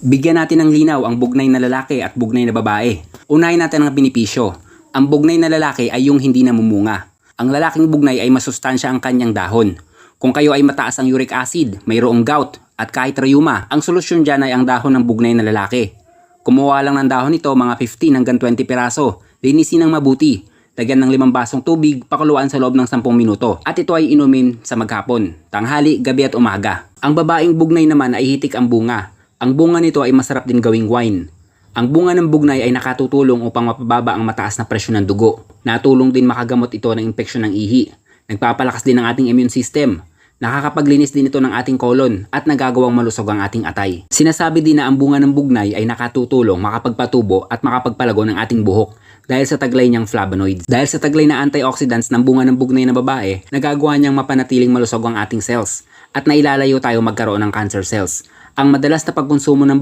Bigyan natin ng linaw ang bugnay na lalaki at bugnay na babae. Unahin natin ang benepisyo. Ang bugnay na lalaki ay yung hindi namumunga. Ang lalaking bugnay ay masustansya ang kanyang dahon. Kung kayo ay mataas ang uric acid, mayroong gout, at kahit rayuma, ang solusyon dyan ay ang dahon ng bugnay na lalaki. Kumuha lang ng dahon nito mga 15 hanggang 20 piraso. Linisin ng mabuti. Lagyan ng limang basong tubig, pakuluan sa loob ng 10 minuto. At ito ay inumin sa maghapon, tanghali, gabi at umaga. Ang babaeng bugnay naman ay hitik ang bunga. Ang bunga nito ay masarap din gawing wine. Ang bunga ng bugnay ay nakatutulong upang mapababa ang mataas na presyon ng dugo. Natulong din makagamot ito ng impeksyon ng ihi. Nagpapalakas din ng ating immune system. Nakakapaglinis din ito ng ating kolon at nagagawang malusog ang ating atay. Sinasabi din na ang bunga ng bugnay ay nakatutulong makapagpatubo at makapagpalago ng ating buhok dahil sa taglay niyang flavonoids. Dahil sa taglay na antioxidants ng bunga ng bugnay na babae, nagagawa niyang mapanatiling malusog ang ating cells at nailalayo tayo magkaroon ng cancer cells. Ang madalas na pagkonsumo ng